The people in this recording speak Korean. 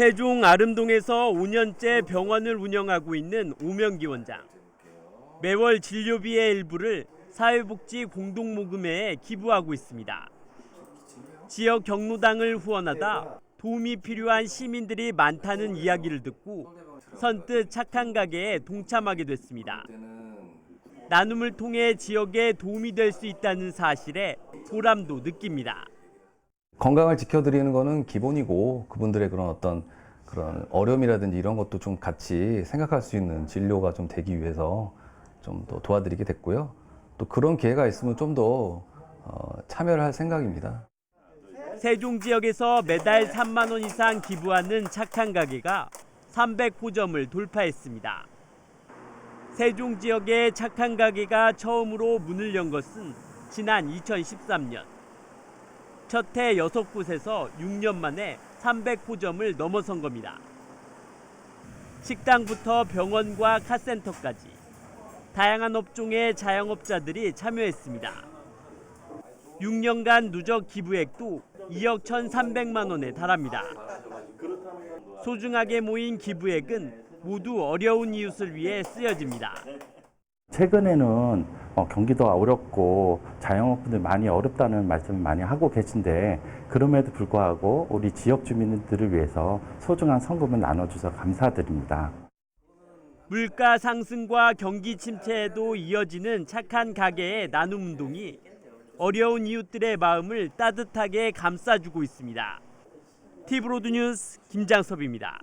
세종 아름동에서 5년째 병원을 운영하고 있는 오명기 원장. 매월 진료비의 일부를 사회복지 공동모금회에 기부하고 있습니다. 지역 경로당을 후원하다 도움이 필요한 시민들이 많다는 이야기를 듣고 선뜻 착한 가게에 동참하게 됐습니다. 나눔을 통해 지역에 도움이 될 수 있다는 사실에 보람도 느낍니다. 건강을 지켜드리는 거는 기본이고 그분들의 그런 어떤 그런 어려움이라든지 이런 것도 좀 같이 생각할 수 있는 진료가 좀 되기 위해서 좀 더 도와드리게 됐고요. 또 그런 기회가 있으면 좀더 어, 참여를 할 생각입니다. 세종 지역에서 매달 3만 원 이상 기부하는 착한 가게가 300호점을 돌파했습니다. 세종 지역의 착한 가게가 처음으로 문을 연 것은 지난 2013년. 첫해 6곳에서 6년 만에 300호점을 넘어선 겁니다. 식당부터 병원과 카센터까지 다양한 업종의 자영업자들이 참여했습니다. 6년간 누적 기부액도 2억 1,300만 원에 달합니다. 소중하게 모인 기부액은 모두 어려운 이웃을 위해 쓰여집니다. 최근에는 어, 경기도가 어렵고 자영업분들 많이 어렵다는 말씀을 많이 하고 계신데 그럼에도 불구하고 우리 지역 주민들을 위해서 소중한 성금을 나눠주셔서 감사드립니다. 물가 상승과 경기 침체에도 이어지는 착한 가게의 나눔 운동이 어려운 이웃들의 마음을 따뜻하게 감싸주고 있습니다. 티브로드 뉴스 김장섭입니다.